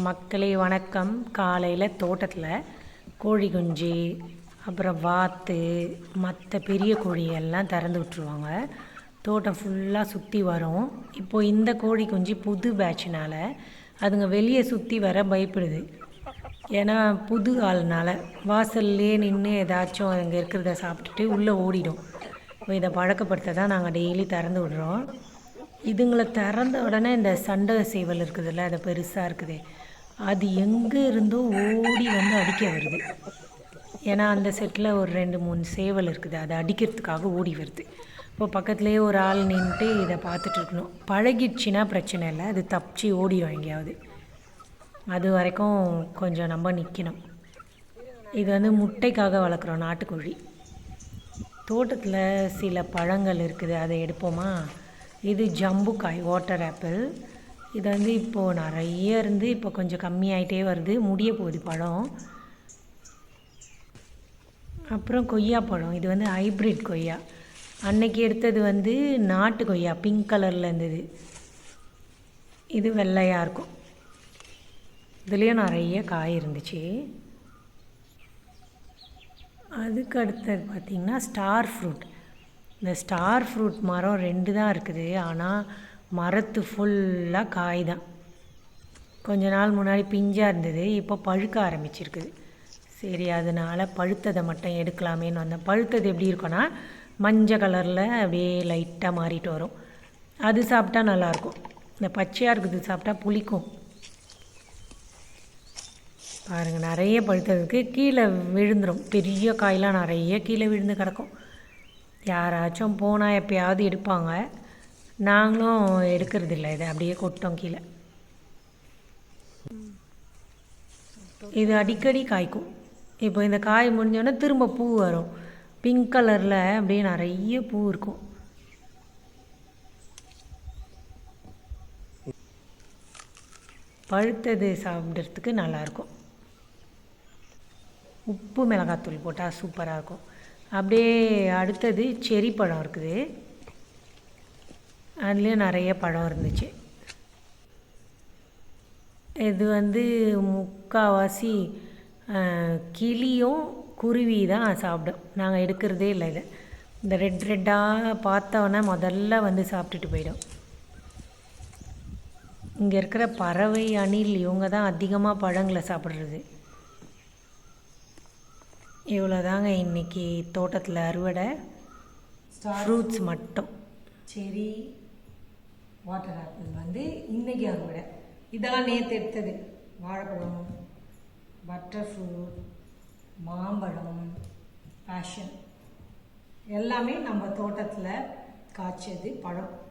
மக்களே வணக்கம். காலையில் தோட்டத்தில் கோழி குஞ்சு அப்புறம் வாத்து மற்ற பெரிய கோழி எல்லாம் திறந்து விட்ருவாங்க தோட்டம் ஃபுல்லாக சுற்றி வரும். இப்போது இந்த கோழி குஞ்சு புது பேட்சினால் அதுங்க வெளியே சுற்றி வர பயப்படுது. ஏன்னா புது ஆள்னால வாசல்லே நின்று ஏதாச்சும் அங்கே இருக்கிறத சாப்பிட்டுட்டு உள்ளே ஓடிடும். இப்போ இதை பழக்கப்படுத்த தான் நாங்கள் டெய்லி திறந்து விடுறோம். இதுங்களை திறந்த உடனே இந்த சண்டை சேவல் இருக்குதுல்ல அது பெருசாக இருக்குது. அது எங்கே இருந்தோ ஓடி வந்து அடிக்க வருது. ஏன்னா அந்த செட்டில் ஒரு ரெண்டு மூணு சேவல் இருக்குது. அதை அடிக்கிறதுக்காக ஓடி வருது. இப்போ பக்கத்துலேயே ஒரு ஆள் நின்றுட்டு இதை பார்த்துட்டு இருக்கணும். பழகிடுச்சுன்னா பிரச்சனை இல்லை. அது தப்பிச்சு ஓடிடும் எங்கேயாவது. அது வரைக்கும் கொஞ்சம் நம்ம நிற்கணும். இது வந்து முட்டைக்காக வளர்க்குறோம் நாட்டுக்கோழி. தோட்டத்தில் சில பழங்கள் இருக்குது. அதை எடுப்போமா? இது ஜம்புக்காய் வாட்டர் ஆப்பிள் இது வந்து இப்போது நிறைய இருந்து இப்போ கொஞ்சம் கம்மியாயிட்டே வருது. முடிய போகுது பழம். அப்புறம் கொய்யா பழம். இது வந்து ஹைப்ரிட் கொய்யா. அன்னைக்கு எடுத்தது வந்து நாட்டு கொய்யா பிங்க் கலரில் இருந்தது. இது வெள்ளையாக இருக்கும். இதுலேயும் நிறைய காய் இருந்துச்சு. அதுக்கு அடுத்தது பார்த்திங்கன்னா ஸ்டார் ஃப்ரூட் இந்த ஸ்டார் ஃப்ரூட் மரம் ரெண்டு தான் இருக்குது ஆனால் மரத்து ஃபுல்லாக காய் தான். கொஞ்ச நாள் முன்னாடி பிஞ்சாக இருந்தது இப்போ பழுக்க ஆரம்பிச்சிருக்குது. சரி அதனால் பழுத்ததை மட்டும் எடுக்கலாமேன்னு வந்தேன். பழுத்தது எப்படி இருக்குன்னா மஞ்சள் கலரில் அப்படியே லைட்டாக மாறிட்டு வரும். அது சாப்பிட்டா நல்லாயிருக்கும். இந்த பச்சையாக இருக்குது சாப்பிட்டா புளிக்கும். பாருங்கள் நிறைய பழுத்ததுக்கு கீழே விழுந்துடும் பெரிய காயெலாம் நிறைய கீழே விழுந்து கிடக்கும். யாராச்சும் போனால் எப்பயாவது எடுப்பாங்க. நாங்களும் எடுக்கிறது இல்லை இதை அப்படியே கொட்டோம் கீழே. இது அடிக்கடி காய்க்கும். இப்போ இந்த காய் முடிஞ்சோடனே திரும்ப பூ வரும். பிங்க் கலரில் அப்படியே நிறைய பூ இருக்கும். பழுத்தது சாப்பிட்றதுக்கு நல்லாயிருக்கும் உப்பு மிளகாத்தூள் போட்டால் சூப்பராக இருக்கும். அப்படியே அடுத்தது செரி பழம் இருக்குது. அதுலேயும் நிறைய பழம் இருந்துச்சு. இது வந்து முக்கால்வாசி கிளியும் குருவி தான் சாப்பிடும். நாங்கள் எடுக்கிறதே இல்லை இதை. இந்த ரெட் ரெட்டாக பார்த்தோன்னே முதல்ல வந்து சாப்பிட்டுட்டு போயிடும். இங்கே இருக்கிற பறவை அணில் இவங்க தான் அதிகமாக பழங்களை சாப்பிட்றது. இவ்வளோதாங்க இன்றைக்கி தோட்டத்தில் அறுவடை. ஃப்ரூட்ஸ் மட்டும். செரி. வாட்டர் ஆப்பிள் வந்து இன்றைக்கி அறுவடை. இதெல்லாம் நேற்று எடுத்தது. வாழைப்பழம் பட்டர் ஃப்ரூட் மாம்பழம் பேஷன் எல்லாமே நம்ம தோட்டத்தில் காய்ச்சது பழம்.